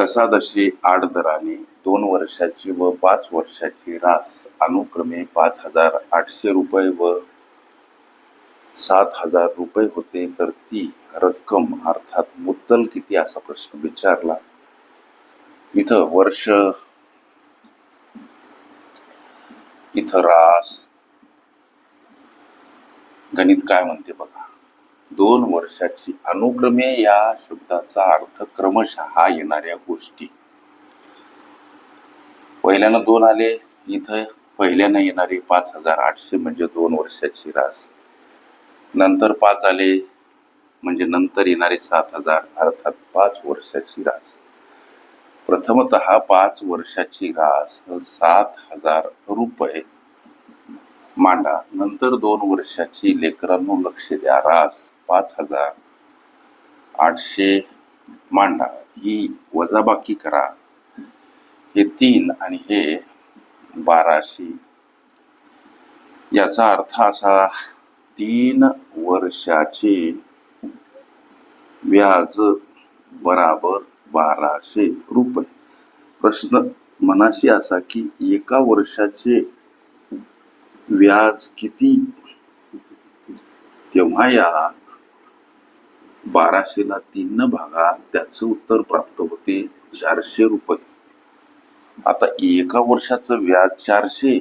तसादशी आठ दराने दोन वर्षाची व पाच वर्षाची रास अनुक्रमे पाच हजार आठशे रुपये व सात हजार रुपये होते तर ती रक्कम अर्थात मुद्दल किती असा प्रश्न विचारला? इथं वर्ष इथं रास. गणित काय म्हणते बघा? दोन वर्षाची अनुक्रमे या शब्दाचा अर्थ क्रमशः येणाऱ्या गोष्टी. पहिल्यानं दोन आले इथं पहिल्यानं येणारे पाच हजार आठशे म्हणजे दोन वर्षाची रास. नंतर पाच आले म्हणजे नंतर येणारे सात हजार अर्थात पाच वर्षाची रास. प्रथमत पाच वर्षाची रास सात हजार रुपये मांडा. नंतर दोन वर्षाची लेकरांनो लक्ष द्या. रास पाच हजार आठशे मांडा. ही वजाबाकी करा. हे तीन आणि हे बाराशे. याचा अर्थ असा तीन वर्षाचे व्याज बराबर बाराशे रुपये. प्रश्न मनाशी असा की एका वर्षाचे व्याज किती? तेव्हा या बाराशेला तीन भागा त्याचं उत्तर प्राप्त होते चारशे रुपये. आता एका वर्षाचं व्याज चारशे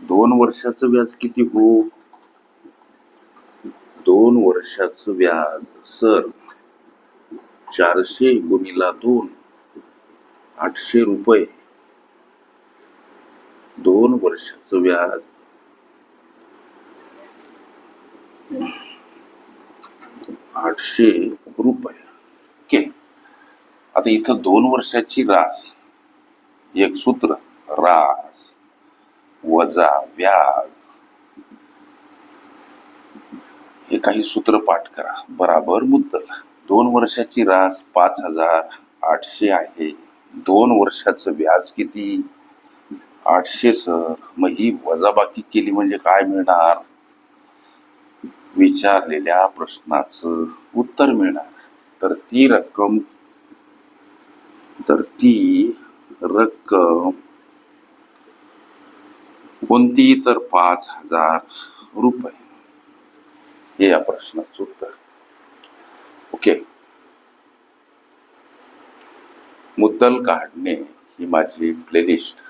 दोन वर्षाचं व्याज किती हो? दोन वर्षाचं व्याज सर चारशे गुणिला दोन आठशे रुपये. दोन वर्षाचं व्याज. आठशे रुपये. ओके. आता इथं दोन वर्षाची रास. एक सूत्र रास वजा व्याज. हे काही सूत्र पाठ करा. बराबर मुद्दल. दोन वर्षाची रास पाच हजार आठशे आहे. दोन वर्षाचं व्याज किती? आठशे सर. मग ही वजाबाकी केली म्हणजे काय मिळणार? विचारलेल्या प्रश्नाचं उत्तर मिळणार. तर ती रक्कम तर ती रक्कम कोणती तर पाच हजार रुपये? हे या प्रश्नाचं उत्तर. ओके. मुद्दल काढणे ही माझी प्लेलिस्ट.